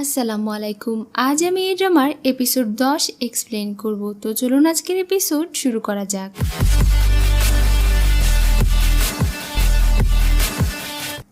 আসসালামু আলাইকুম আজ আমি এই ড্রামার এপিসোড দশ এক্সপ্লেন করব। তো চলুন আজকের এপিসোড শুরু করা যাক।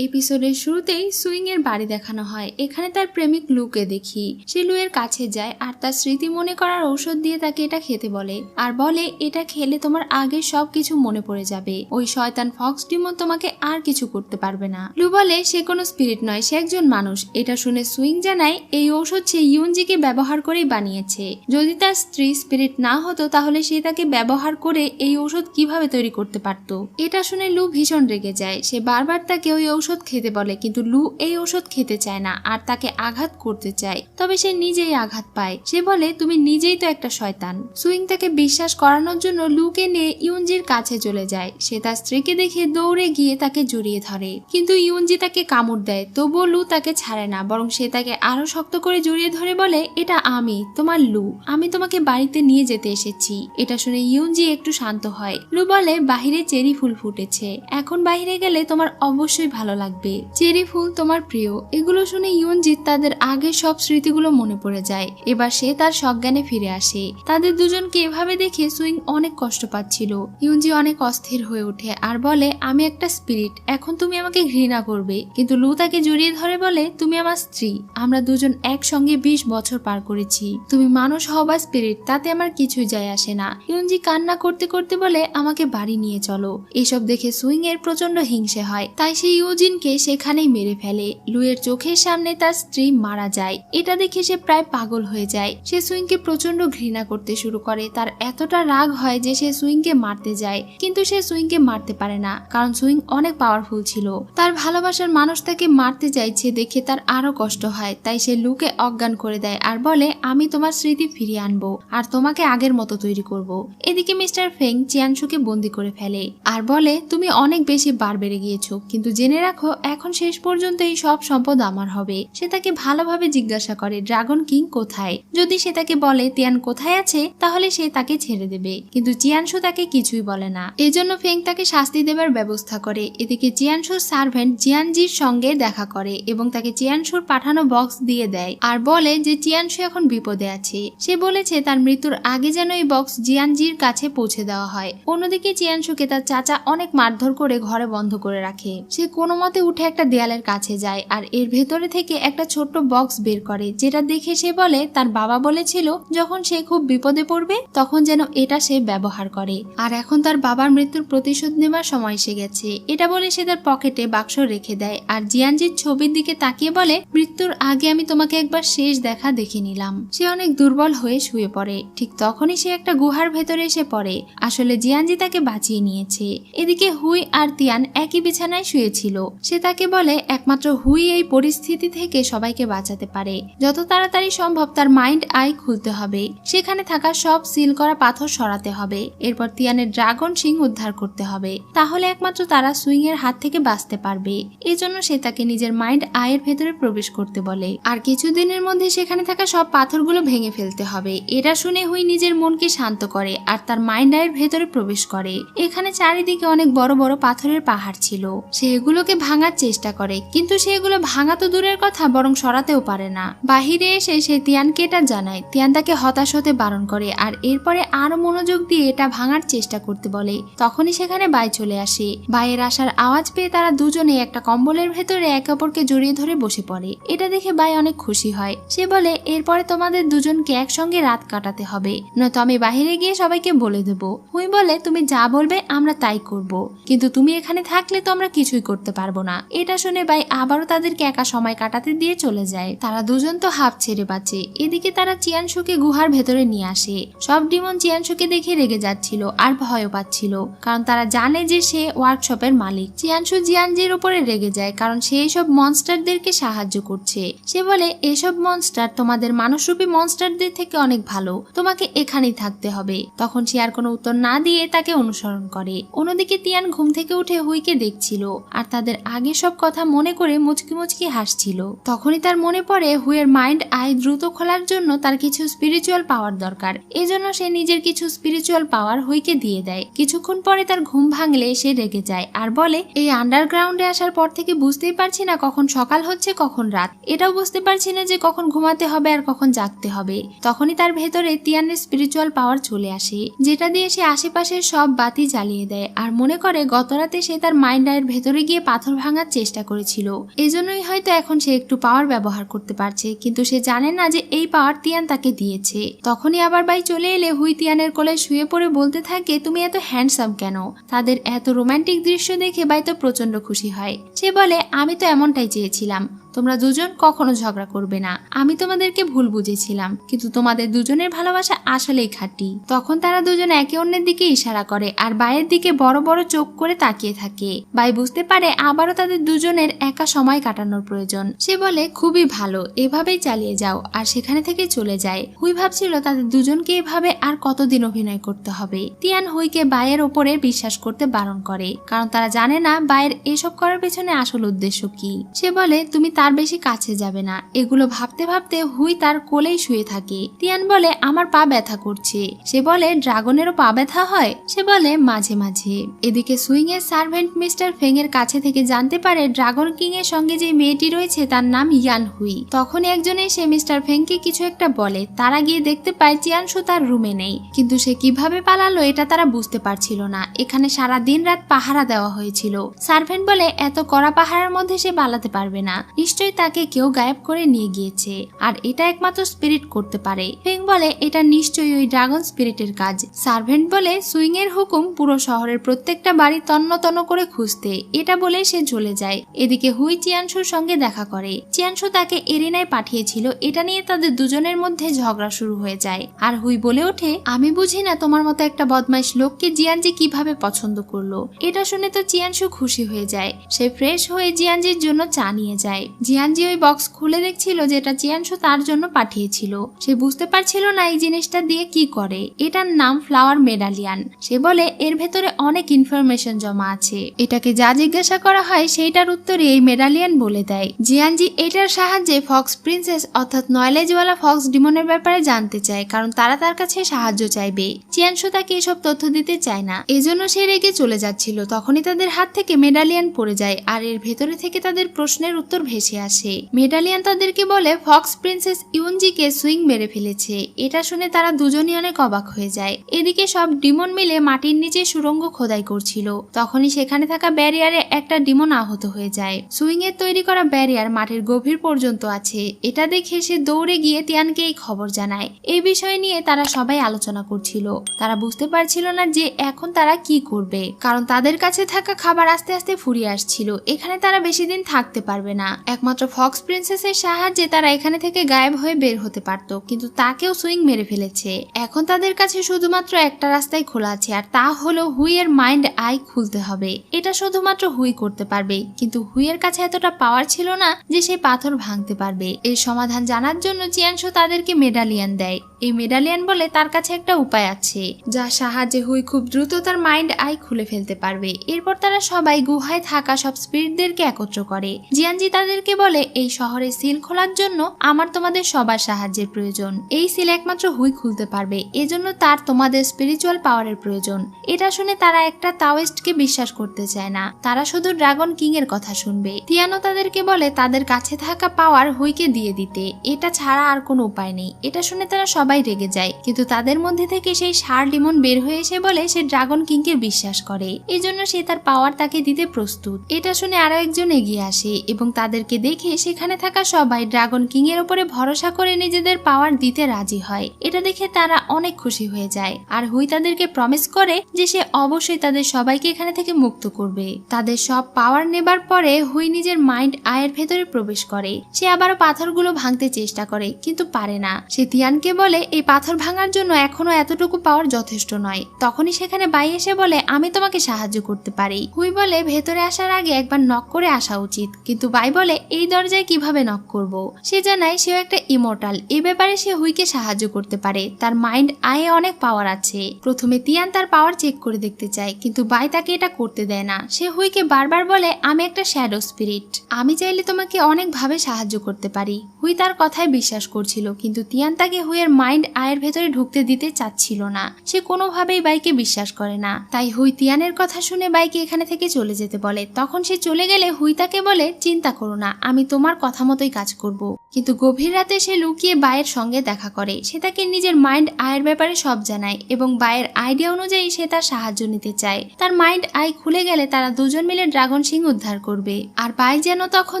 এপিসোডের শুরুতেই সুইং এর বাড়ি দেখানো হয়। এখানে তার প্রেমিক লুকে দেখি। সে লুয়ের কাছে যায় আর তার স্মৃতি মনে করার ঔষধ দিয়ে তাকে এটা খেতে বলে। আর বলে, এটা খেলে তোমার আগে সব কিছু মনে পড়ে যাবে। ওই শয়তান ফক্স ডিমন তোমাকে আর কিছু করতে পারবে না। লু বলে, সে কোনো স্পিরিট নয়, সে একজন মানুষ। এটা শুনে সুইং জানায়, এই ঔষধ সে ইউনজিকে ব্যবহার করেই বানিয়েছে। যদি তার স্ত্রী স্পিরিট না হতো, তাহলে সে তাকে ব্যবহার করে এই ঔষধ কীভাবে তৈরি করতে পারত? এটা শুনে লু ভীষণ রেগে যায়। সে বারবার তাকে ওই ঔষধ খেতে বলে, কিন্তু লু এই ওষুধ খেতে চায় না আর তাকে আঘাত করতে চায়। তবে সে নিজেই আঘাত পায়। সে বলে, তুমি নিজেই তো একটা শয়তান। সুইং তাকে বিশ্বাস করানোর জন্য লুকে নিয়ে ইউনজির কাছে চলে যায়। সে তার স্ত্রীকে দেখে দৌড়ে গিয়ে তাকে জড়িয়ে ধরে। কিন্তু ইউনজি তাকে কামড় দেয়, তবুও লু তাকে ছাড়ে না, বরং সে তাকে আরও শক্ত করে জড়িয়ে ধরে বলে, এটা আমি, তোমার লু। আমি তোমাকে বাড়িতে নিয়ে যেতে এসেছি। এটা শুনে ইউনজি একটু শান্ত হয়। লু বলে, বাহিরে চেরি ফুল ফুটেছে। এখন বাহিরে গেলে তোমার অবশ্যই ভালো লাগবে। চেরি ফুল তোমার প্রিয়। এগুলো শুনে ইউনজিৎ তাদের আগের সব স্মৃতিগুলো মনে পড়ে যায়। এবার সে তার সজ্ঞানে ফিরে আসে। তাদের দুজনকে এভাবে দেখে সুইং অনেক কষ্ট পাচ্ছিল। ইউনজি অনেক অস্থির হয়ে ওঠে আর বলে, আমি একটা স্পিরিট। এখন তুমি আমাকে ঘৃণা করবে। কিন্তু লু তাকে জড়িয়ে ধরে বলে, তুমি আমার স্ত্রী। আমরা দুজন একসঙ্গে বিশ বছর পার করেছি। তুমি মানুষ হও বা স্পিরিট, তাতে আমার কিছুই যায় আসে না। ইউনজি কান্না করতে করতে বলে, আমাকে বাড়ি নিয়ে চলো। এসব দেখে সুইং এর প্রচণ্ড হিংসে হয়। তাই সে ইউজিনকে সেখানেই মেরে ফেলে। লুয়ের চোখের সামনে তার স্ত্রী মারা যায়। এটা দেখে সে প্রায় পাগল হয়ে যায়। সে সুইংকে প্রচণ্ড ঘৃণা করতে শুরু করে। তার এতটা রাগ হয় যে সে সুইংকে মারতে যায়। কিন্তু সে সুইংকে মারতে পারে না, কারণ সুইং অনেক পাওয়ারফুল ছিল। তার ভালোবাসার মানুষ তাকে মারতে চাইছে দেখে তার আরও কষ্ট হয়। তাই সে লুকে অজ্ঞান করে দেয় আর বলে, আমি তোমার স্মৃতি ফিরিয়ে আনব আর তোমাকে আগের মতো তৈরি করব। এদিকে মিস্টার ফেং চিয়ানসুকে বন্দি করে ফেলে। আর বলে, তুমি অনেক বেশি বার বেড়ে গিয়েছো, কিন্তু জেনে রাখো এখন শেষ পর্যন্ত এই সব সম্পদ আমার হবে। সে তাকে ভালোভাবে জিজ্ঞাসা করে, ড্রাগন কিং কোথায়? যদি সে তাকে বলে, তিয়ান কোথায় আছে? তাহলে সে তাকে ছেড়ে দেবে। কিন্তু চিয়ানসু তাকে কিছুই বলে না। এজন্য ফেং তাকে শাস্তি দেবার ব্যবস্থা করে। এদিকে চিয়ানসুর সার্ভেন্ট জিয়ানজির সঙ্গে দেখা করে এবং তাকে চিয়ানসুর পাঠানো বক্স দিয়ে দেয় আর বলে যে চিয়ানসু এখন বিপদে আছে। সে বলেছে, তার মৃত্যুর আগে যেন এই বক্স জিয়ানজির কাছে পৌঁছে দেওয়া হয়। অন্যদিকে চিয়ানসুকে তার চাচা অনেক মারধর করে ঘরে বন্ধ করে রাখে। সে কোনো মতে উঠে একটা দেয়ালের কাছে যায় আর এর ভেতরে থেকে একটা ছোট্ট বক্স বের করে, যেটা দেখে সে বলে, তার বাবা বলেছিল, যখন সে খুব বিপদে পড়বে, তখন যেন এটা সে ব্যবহার করে। আর এখন তার বাবার মৃত্যুর প্রতিশোধ নেবার সময় এসে গেছে। এটা বলে সে তার পকেটে বাক্স রেখে দেয় আর জিয়ানজির ছবির দিকে তাকিয়ে বলে, মৃত্যুর আগে আমি তোমাকে একবার শেষ দেখা দেখে নিলাম। সে অনেক দুর্বল হয়ে শুয়ে পড়ে। ঠিক তখনই সে একটা গুহার ভেতরে এসে পড়ে। আসলে জিয়ানজি তাকে বাঁচিয়ে নিয়েছে। এদিকে হুই আর তিয়ান একই বিছানায় শুয়েছিল। সে তাকে বলে, একমাত্র হুই এই পরিস্থিতি থেকে সবাইকে বাঁচাতে পারে। যত তাড়াতাড়ি সম্ভব তার মাইন্ড আই খুলতে হবে। সেখানে থাকা সব সিল করা পাথর সরাতে হবে। এরপর তিয়ানের ড্রাগন সিং উদ্ধার করতে হবে। তাহলে একমাত্র তারা সুইং এর হাত থেকে বাঁচতে পারবে। এজন্য সে তাকে নিজের মাইন্ড আয়ের ভেতরে প্রবেশ করতে বলে। আর কিছুদিনের মধ্যে সেখানে থাকা সব পাথরগুলো ভেঙে ফেলতে হবে। এটা শুনে হুই নিজের মনকে শান্ত করে আর তার মাইন্ড আয়ের ভেতরে প্রবেশ করে। এখানে চারিদিকে অনেক বড় বড় পাথরের পাহাড় ছিল। সে এগুলোকে ভাঙার চেষ্টা করে, কিন্তু সেগুলো ভাঙা তো দূরের কথা, বরং সরাতেও পারে না। বাহিরে এসে সে তিয়ানকে এটা জানায়। তিয়ান তাকে হতাশ হতে বারণ করে, আর এরপরে আরও মনোযোগ দিয়ে এটা ভাঙার চেষ্টা করতে বলে। তখনই সেখানে বাই চলে আসে। বাইয়ের আসার আওয়াজ পেয়ে তারা দুজনে একটা কম্বলের ভেতরে একে অপরকে জড়িয়ে ধরে বসে পড়ে। এটা দেখে বাই অনেক খুশি হয়। সে বলে, এরপরে তোমাদের দুজনকে একসঙ্গে রাত কাটাতে হবে। নয়তো আমি বাহিরে গিয়ে সবাইকে বলে দেবো। হুই বলে, তুমি যা বলবে, আমরা তাই করব। কিন্তু তুমি এখানে থাকলে তো আমরা কিছুই করতে পারব না। এটা শুনে ভাই আবারও তাদেরকে একা সময় কাটাতে দিয়ে চলে যায়। তারা দুজন তো হাফ ছেড়ে বাঁচে এদিকে তারা চিয়ানসুকে গুহার ভেতরে নিয়ে আসে। সব ডিমন চিয়ানসুকে দেখে রেগে যাচ্ছিল আর ভয়ও পাচ্ছিল। কারণ তারা জানে যে সে ওয়ার্কশপের মালিক। চিয়ানসু জিয়ানজির উপরে রেগে যায় কারণ সে এইসব মনস্টারদেরকে সাহায্য করছে। সে বলে, এসব মনস্টার তোমাদের মানুষরূপী মনস্টারদের থেকে অনেক ভালো। তোমাকে এখানেই থাকতে হবে। তখন সে আর কোনো উত্তর না দিয়ে তাকে অনুসরণ করে। অন্যদিকে তিয়ান ঘুম থেকে উঠে হুইকে দেখছিল আর তাদের আগে সব কথা মনে করে মুচকি মুচকি হাসছিল। তখনই তার মনে পড়ে হুইয়ের মাইন্ড আই দ্রুত খোলার জন্য তার কিছু স্পিরিচুয়াল পাওয়ার দরকার। এজন্য সে নিজের কিছু স্পিরিচুয়াল পাওয়ার হুইকে দিয়ে দেয়। কিছুক্ষণ পরে তার ঘুম ভাঙলে সে রেগে যায় আর বলে, এই আন্ডারগ্রাউন্ডে আসার পর থেকে বুঝতেই পারছি না কখন সকাল হচ্ছে, কখন রাত। এটাও বুঝতে পারছি না যে কখন ঘুমাতে হবে আর কখন জাগতে হবে। তখনই তার ভেতরে তিয়ানের স্পিরিচুয়াল পাওয়ার চলে আসে, যেটা দিয়ে সে আশেপাশের সব বাতি জ্বালিয়ে দেয়। আর মনে করে, গতরাতে সে তার মাইন্ড আয়ের ভেতরে গিয়ে পাথর ভাঙার চেষ্টা করেছিল। এজন্যই হয়তো এখন সে একটু পাওয়ার ব্যবহার করতে পারছে, কিন্তু সে জানে না যে এই পাওয়ার তিয়ান তাকে দিয়েছে। তখনই আবার বাই চলে এলে হুই তিয়ানের কোলে শুয়ে পড়ে বলতে থাকে, তুমি এত হ্যান্ডসাম কেন? তাদের এত রোমান্টিক দৃশ্য দেখে বাই তো প্রচণ্ড খুশি হয়। সে বলে, আমি তো এমনটাই চেয়েছিলাম। তোমরা দুজন কখনো ঝগড়া করবে না। আমি তোমাদেরকে ভুল বুঝেছিলাম, কিন্তু তোমাদের দুজনের ভালোবাসা আসলেই খাঁটি। তখন তারা দুজন একে অন্যের দিকে ইশারা করে আর বাইয়ের দিকে বড় বড় চোখ করে তাকিয়ে থাকে। বাই বুঝতে পারে আবারও তাদের দুজনের একা সময় কাটানোর প্রয়োজন। সে বলে, খুবই ভালো, এভাবেই চালিয়ে যাও আর সেখানে থেকে চলে যায়। হুই ভাবছিল তাদের দুজনকে এভাবে আর কতদিন অভিনয় করতে হবে। তিয়ান হুইকে বায়ের ওপরে বিশ্বাস করতে বারণ করে, কারণ তারা জানে না বায়ের এসব করার পেছনে আসল উদ্দেশ্য কি। সে বলে, তুমি তার বেশি কাছে যাবে না। এগুলো ভাবতে ভাবতে হুই তার কোলেই শুয়ে থাকে। তিয়ান বলে, আমার পা ব্যথা করছে। সে বলে, ড্রাগনেরও পা ব্যথা হয়? সে বলে, মাঝে মাঝে। এদিকে সুইং এর সার্ভেন্ট মিস্টার ফেং এর কাছে থেকে জানতে পারে, ড্রাগন কিং এর সঙ্গে যে মেয়েটি রয়েছে তার নাম ইয়ান হুই। তখন একজন এসে মিস্টার ফেংকে কিছু একটা বলে। তারা গিয়ে দেখতে পায় চিয়ানসু তার রুমে নেই। কিন্তু সে কীভাবে পালালো এটা তারা বুঝতে পারছিল না। এখানে সারা দিন রাত পাহারা দেওয়া হয়েছিল। সার্ভেন্ট বলে, এত কড়া পাহারার মধ্যে সে পালাতে পারবে না। নিশ্চয়ই তাকে কেউ গায়েব করে নিয়ে গিয়েছে। আর এটা একমাত্র স্পিরিট করতে পারে। ফেং বলে, এটা নিশ্চয়ই ওই ড্রাগন স্পিরিটের কাজ। সার্ভেন্ট বলে সুইং এর হুকুম পুরো শহরের প্রত্যেকটা বাড়ি তন্ন তন্ন করে খুঁজতে। এটা বলে সে চলে যায়। এদিকে হুই চিয়ানসুর সঙ্গে দেখা করে। চিয়ানসু তাকে এরিনায় পাঠিয়েছিল। এটা নিয়ে তাদের দুজনের মধ্যে ঝগড়া শুরু হয়ে যায়। আর হুই বলে ওঠে, আমি বুঝি না তোমার মতো একটা বদমাইশ লোককে জিয়ানজি কীভাবে পছন্দ করল? এটা শুনে তো চিয়ানসু খুশি হয়ে যায়। সে ফ্রেশ হয়ে জিয়ানজির জন্য চা নিয়ে যায়। জিয়ানজি ওই বক্স খুলে দেখছিল যেটা চিয়ানসু তার জন্য পাঠিয়েছিল। সে বুঝতে পারছিল না এই জিনিসটা দিয়ে কি করে। এটার নাম ফ্লাওয়ার মেডালিয়ান সে বলে, এর ভেতরে অনেক ইনফরমেশন জমা আছে। এটাকে যা জিজ্ঞাসা করা হয় সেইটার উত্তরে এই মেডালিয়ান বলে দেয়। জিয়ানজি এটার সাহায্যে ফক্স প্রিন্সেস অর্থাৎ নয়লেজওয়ালা ফক্স ডিমনের ব্যাপারে জানতে চায়, কারণ তারা তার কাছে সাহায্য চাইবে। চিয়ানসু তাকে এসব তথ্য দিতে চায় না। এজন্য সে রেগে চলে যাচ্ছিল। তখনই তাদের হাত থেকে মেডালিয়ান পড়ে যায়, আর এর ভেতরে থেকে তাদের প্রশ্নের উত্তর ভেসে আসে। মেডালিয়ান তাদেরকে বলে, ফক্স প্রিন্সেস ইউনজিকে সুইং মেরে ফেলেছে। এটা শুনে তারা দুজনই অনেক অবাক হয়ে যায়। এদিকে সব ডিমন মিলে মাটির নিচে সুরঙ্গ খোদাই করছিল। তখনই সেখানে থাকা ব্যারিয়ারে একটা ডিমন আহত হয়ে যায়। সুইং এর তৈরি করা ব্যারিয়ার মাটির গভীর পর্যন্ত আছে। এটা দেখে সে দৌড়ে গিয়ে তিয়ানকে এই খবর জানায়। এই বিষয় নিয়ে তারা সবাই আলোচনা করছিল। তারা বুঝতে পারছিল না যে এখন তারা কি করবে। কারণ তাদের কাছে থাকা খাবার আস্তে আস্তে ফুরিয়ে আসছিল। এখানে তারা বেশি দিন থাকতে পারবে না। একমাত্র ফক্স প্রিন্সেসের সাহায্যে তারা এখানে থেকে গায়েব হয়ে বের হতে পারত, কিন্তু তাকেও সুইং মেরে ফেলেছে। এখন তাদের কাছে শুধুমাত্র একটা রাস্তাই খোলা আছে, আর তা হলো হুইয়ের মাইন্ড আই খুলতে হবে। এটা শুধুমাত্র হুই করতে পারবে, কিন্তু হুইয়ের কাছে এতটা পাওয়ার ছিল না যে সে পাথর ভাঙতে পারবে। এর সমাধান জানার জন্য চিয়ানশো তাদেরকে মেডালিয়ান দেয়। এই মেডালিয়ান বলে তার কাছে একটা উপায় আছে যার সাহায্যে হুই খুব দ্রুত তার মাইন্ড আই খুলে ফেলতে পারবে। এরপর তারা সবাই গুহায় থাকা সব স্পিরিটদেরকে একত্র করে। জিয়ানজি তাদেরকে বলে, এই শহরে সিল খোলার জন্য আমার তোমাদের সবার সাহায্যের প্রয়োজন। এই সিল একমাত্র হুই খুলতে পারবে। এজন্য তার তোমাদের স্পিরিচুয়াল পাওয়ারের প্রয়োজন। এটা শুনে তারা একটা তাওয়েস্টকে বিশ্বাস করতে চায় না। তারা শুধু ড্রাগন কিং এর কথা শুনবে। তিয়ানো তাদেরকে বলে, তাদের কাছে থাকা পাওয়ার হুইকে দিয়ে দিতে। এটা ছাড়া আর কোনো উপায় নেই। এটা শুনে তারা সবাই রেগে যায়। কিন্তু তাদের মধ্যে থেকে সেই সার লিমন বের হয়ে এসে বলে, সে ড্রাগন কিংকে বিশ্বাস করে। এজন্য সে তার পাওয়ার তাকে দিতে প্রস্তুত। এটা শুনে আরও একজন এগিয়ে আসে এবং তাদেরকে দেখে সেখানে থাকা সবাই ড্রাগন কিং এর উপরে ভরসা করে নিজেদের পাওয়ার দিতে রাজি হয়। এটা দেখে তারা অনেক খুশি হয়ে যায়। আর হুই তাদেরকে প্রমিস করে যে সে অবশ্যই তাদের সবাইকে এখানে থেকে মুক্ত করবে। তাদের সব পাওয়ার নেবার পরে হুই নিজের মাইন্ড আয়ের ভেতরে প্রবেশ করে। সে আবারও পাথরগুলো ভাঙতে চেষ্টা করে, কিন্তু পারে না। সে তিয়ানকে বলে, এই পাথর ভাঙার জন্য এখনও এতটুকু পাওয়ার যথেষ্ট নয়। তখনই সেখানে বাই এসে বলে, আমি তোমাকে সাহায্য করতে পারি। হুই বলে, ভেতরে আসার আগে একবার নক করে আসা উচিত। কিন্তু বাই বলে এই দরজায় কীভাবে নক করব। সে জানায় সেও একটা ইমোর্টাল এ ব্যাপারে সে হুইকে সাহায্য করতে পারে। তার মাইন্ড আয়ে অনেক পাওয়ার আছে। প্রথমে তিয়ান তার পাওয়ার চেক করে দেখতে চায়, কিন্তু বাই তাকে এটা করতে দেয় না। সে হুইকে বারবার বলে, আমি একটা শ্যাডো স্পিরিট আমি চাইলে তোমাকে অনেকভাবে সাহায্য করতে পারি। হুই তার কথায় বিশ্বাস করছিল, কিন্তু তিয়ান তাকে হুইয়ের মাইন্ড আয়ের ভেতরে ঢুকতে দিতে চাচ্ছিল না। সে কোনোভাবেই বাইকে বিশ্বাস করে না। তাই হুই তিয়ানের কথা শুনে বাইকে এখানে থেকে চলে যেতে বলে। তখন সে চলে গেলে হুই তাকে বলে, চিন্তা করো না। আমি তোমার কথা মতোই কাজ করব। কিন্তু গভীর রাতে সে লুকিয়ে বায়ের সঙ্গে দেখা করে। সে তাকে নিজের মাইন্ড আয়ের ব্যাপারে সব জানায় এবং বায়ের আইডিয়া অনুযায়ী সে তার সাহায্য নিতে চায়। তার মাইন্ড আই খুলে গেলে তারা দুজন মিলে ড্রাগন সিং উদ্ধার করবে। আর বাই যেন তখন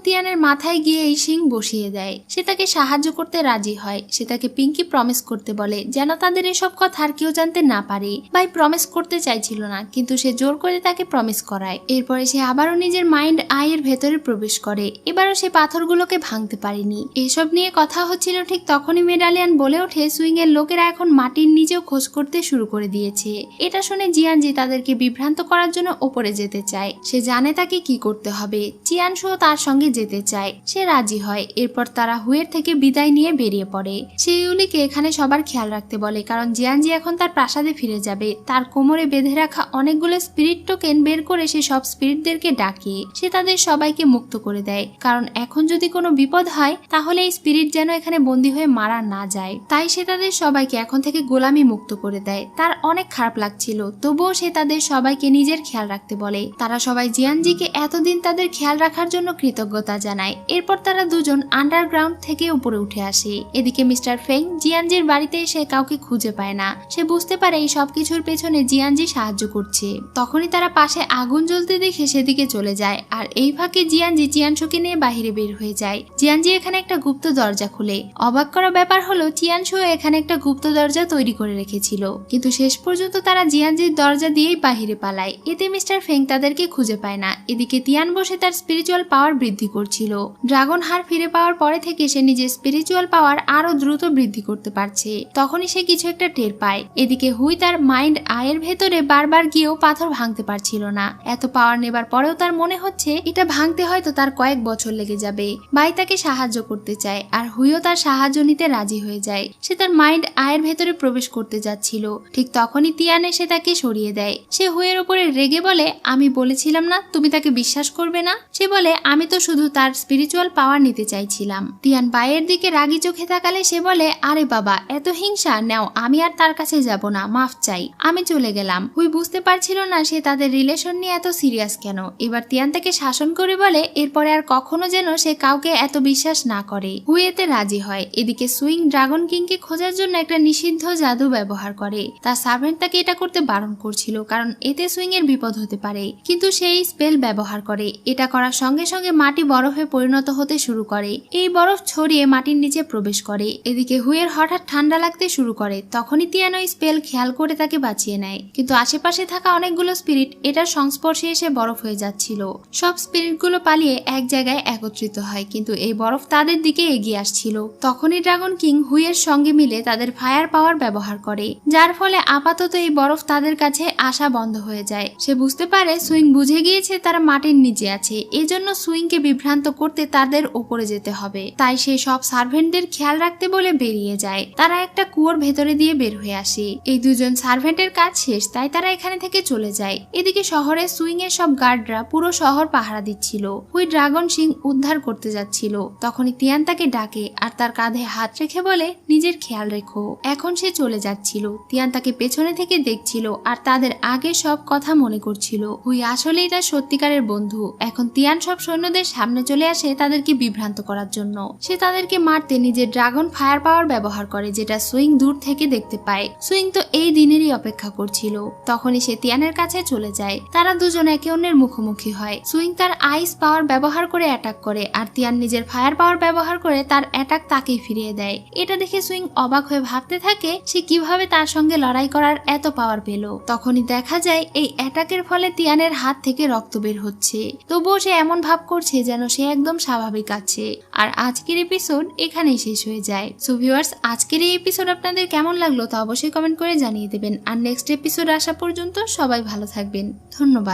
তিয়ানের মাথায় গিয়ে এই সিং বসিয়ে দেয়। সে তাকে সাহায্য করতে রাজি হয়। সে তাকে পিঙ্কি প্রমিস করতে বলে, যেন তাদের এসব কথা আর কেউ জানতে না পারে। বাই প্রমিস করতে চাইছিল না, কিন্তু সে জোর করে তাকে প্রমিস করায়। এরপরে সে আবারও নিজের মাইন্ড আয়ের ভেতরে প্রবেশ করে এবারও সে পাথরগুলোকে ভাঙতে পারেনি। এসব নিয়ে কথা হচ্ছিল ঠিক তখনই মেডালিয়ান বলে ওঠে সুইং এর লোকেরা এখন মাটির নিচেও খোঁজ করতে শুরু করে দিয়েছে। এটা শুনে জিয়ানজি তাদেরকে বিভ্রান্ত করার জন্য ওপরে যেতে চায়, সে জানে তাকে কি করতে হবে। চিয়ানশো তার সঙ্গে যেতে চায়। সে রাজি হয়, এরপর তারা হুয়ের থেকে বিদায় নিয়ে বেরিয়ে পড়ে। সে ইউলিকে এখানে সবার খেয়াল রাখতে বলে, কারণ জিয়ানজি এখন তার প্রাসাদে ফিরে যাবে, তার কোমরে বেঁধে রাখা অনেকগুলো স্পিরিট টোকেন বের করে সে সব স্পিরিটদেরকে ডাকে। সে তাদের সবাইকে মুক্ত করে দেয়। কারণ এখন যদি কোনো বিপদ হয়, তাহলে এই স্পিরিট যেন এখানে বন্দী হয়ে মারা না যায়। তাই সে তাদের সবাইকে এখন থেকে গোলামি মুক্ত করে দেয়। তার অনেক খারাপ লাগছিল, তবুও সে তাদের সবাইকে নিজের খেয়াল রাখতে বলে। তারা সবাই জিয়ানজিকে এতদিন তাদের খেয়াল রাখার জন্য কৃতজ্ঞতা জানায়। এরপর তারা দুজন আন্ডারগ্রাউন্ড থেকে উপরে উঠে আসে। এদিকে মিস্টার ফেং জিয়ানজির বাড়িতে এসে কাউকে খুঁজে পায় না। সে বুঝতে পারে এই সবকিছুর পেছনে জিয়ানজি সাহায্য করছে। তখনই তারা পাশে আগুন জ্বলতে দেখে সেদিকে চলে যায়। আর এই ফাঁকে জিয়ানজি চিয়ানশুকে নিয়ে বাহিরে বের হয়ে যায়। জিয়ানজি এখানে একটা গুপ্ত দরজা খুলে। অবাক করা ব্যাপার হলো চিয়ানশু এখানে একটা গুপ্ত দরজা তৈরি করে রেখেছিল। কিন্তু শেষ পর্যন্ত তারা জিয়ানজির দরজা দিয়েই বাহিরে পালায়। এতে মিস্টার ফেং তাদেরকে খুঁজে পায় না। এদিকে তিয়ান বসে তার স্পিরিচুয়াল পাওয়ার বৃদ্ধি করছিল। ড্রাগন হার ফিরে পাওয়ার পরে থেকে সে নিজের স্পিরিচুয়াল পাওয়ার আরও দ্রুত বৃদ্ধি করতে পারছে। তখনই সে কিছু একটা টের পায়। এদিকে হুই তার মাইন্ড আয়ের ভেতরে বারবার গিয়েও পাথর ভাঙতে পারছিল না। এত পাওয়ার নেবার পরেও তার মনে হচ্ছে, এটা ভাঙতে হয়তো তার কয়েক বছর লেগে যাবে। বাই তাকে সাহায্য করতে চায়, আর হুইও তার সাহায্য নিতে রাজি হয়ে যায়। সে তার মাইন্ড আয়ের ভেতরে প্রবেশ করতে যাচ্ছিল। ঠিক তখনই তিয়ান এসে তাকে সরিয়ে দেয়। সে হুইয়ের উপরে রেগে বলে, আমি বলেছিলাম না, তুমি তাকে বিশ্বাস করবে না? সে বলে, আমি তো শুধু তার স্পিরিচুয়াল পাওয়ার নিতে চাইছিলাম। তিয়ান বাইয়ের দিকে রাগি চোখে তাকালে সে বলে, আরে বাবা, এত হিংসা, নাও, আমি আর তার কাছে যাব না, মাফ চাই, আমি চলে গেলাম। হুই বুঝতে পারছিল না সে তাদের রিলেশন নিয়ে এত সিরিয়াস কেন। এবার তিয়ান তাকে শাসন করে বলে, এরপরে আর কখনো যেন সে কাউকে এত বিশ্বাস না করে। হুই এতে রাজি হয়। এদিকে সুইং ড্রাগন কিংকে খোঁজার জন্য একটা নিষিদ্ধ জাদু ব্যবহার করে। তার সার্ভেন্ট তাকে এটা করতে বারণ করছিল, কারণ এতে সুইং এর বিপদ হতে পারে। কিন্তু সেই স্পেল ব্যবহার করে। এটা করার সঙ্গে সঙ্গে মাটি বরফে পরিণত হতে শুরু করে। এই বরফ ছড়িয়ে মাটির নিচে প্রবেশ করে। এদিকে হুইয়ের হঠাৎ ঠান্ডা লাগতে শুরু করে। তখনই তিয়ানো স্পেল খেয়াল করে তাকে বাঁচিয়ে নেয়। কিন্তু আশেপাশে থাকা অনেকগুলো স্পিরিট এটার সংস্পর্শে এসে বরফ হয়ে যাচ্ছিল। সব স্পিরিটগুলো পালিয়ে এক জায়গায় একত্রিত হয়, কিন্তু এই বরফ তাদের দিকে এগিয়ে আসছিল। তখনই ড্রাগন কিং হুইয়ের সঙ্গে মিলে তাদের ফায়ার পাওয়ার ব্যবহার করে, যার ফলে আপাতত এই বরফ তাদের কাছে আসা বন্ধ হয়ে যায়। সে বুঝতে পারে সুইং বুঝে গিয়েছে তারা মাটির নিচে আছে। এজন্য সুইংকে বিভ্রান্ত করতে তাদের ওপরে যেতে হবে। তাই সে সব সার্ভেন্টদের খেয়াল রাখতে বলে বেরিয়ে যায়। তারা একটা কুয়োর ভেতরে দিয়ে বের হয়ে আসে। এই দুজন সার্ভেন্টের কাজ শেষ, তাই তারা এখানে থেকে চলে যায়। এদিকে শহরে সুইং এর সব গার্ডরা পুরো শহর পাহারা দিচ্ছিল। হুই ড্রাগন সিং উদ্ধার করতে যাচ্ছিল। তখনই তিয়ান তাকে ডাকে আর তার কাঁধে হাত রেখে বলে, নিজের খেয়াল রেখো। এখন সে চলে যাচ্ছিল। তিয়ান তাকে পেছনে থেকে দেখছিল আর তাদের আগে সব কথা মনে করছিল। হুই আসলেই তার সত্যিকারের বন্ধু। এখন তিয়ান সব সৈন্যদের সামনে চলে আসে তাদেরকে বিভ্রান্ত করার জন্য। সে তাদেরকে মারতে নিজের ড্রাগন ফায়ার পাওয়ার ব্যবহার করে, যেটা সুইং দূর থেকে দেখতে পায়। সুইং তো এই দিনেরই অপেক্ষা করছিল। তখনই সে তিয়ানের কাছে চলে যায়। তারা দুজন একে অন্যের মুখোমুখি হয়। সুইং তার আইস পাওয়ার ব্যবহার করে অ্যাটাক করে, আর তিয়ান নিজের ফায়ার পাওয়ার ব্যবহার করে তার অ্যাটাক তাকেই ফিরিয়ে দেয়। এটা দেখে সুইং অবাক হয়ে ভাবতে থাকে, সে কীভাবে তার সঙ্গে লড়াই করার এত পাওয়ার পেল। তখনই দেখা যায় এই অ্যাটাকের ফলে তিয়ানের হাত থেকে রক্ত বের হচ্ছে। তবুও সে এমন ভাব করছে যেন সে একদম স্বাভাবিক আছে। আর আজকের এপিসোড এখানেই শেষ হয়ে যায়। সো ভিউয়ার্স আজকের এই এপিসোড আপনাদের কেমন লাগল তা অবশ্যই কমেন্ট করে জানিয়ে দেবেন। আর নেক্সট এপিসোড আসা পর্যন্ত সবাই ভালো থাকবেন। ধন্যবাদ।